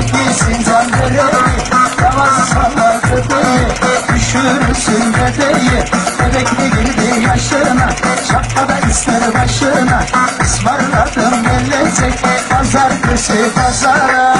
Gitsin candereyi Yavaş sallar köpeği. Düşürürsün bebeği Bebek de girdi yaşına Şapkada ister başına Ismarladım gelecek Pazar köşe pazara.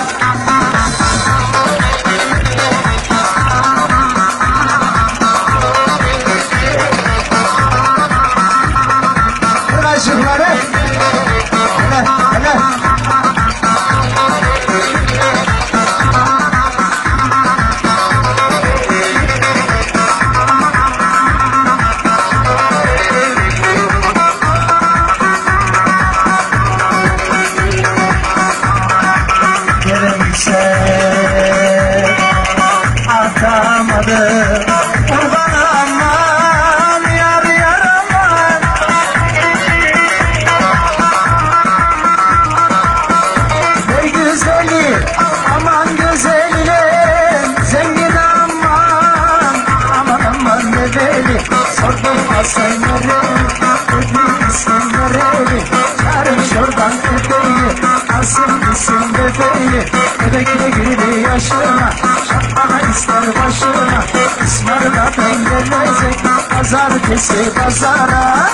Deli Sordum Dedi isim nereli Çağırın şuradan edeyi Asıl isim bebeği Bebekle girdi yaşına Şapkana ister başına İsmarla ben gelecek Pazartesi pazara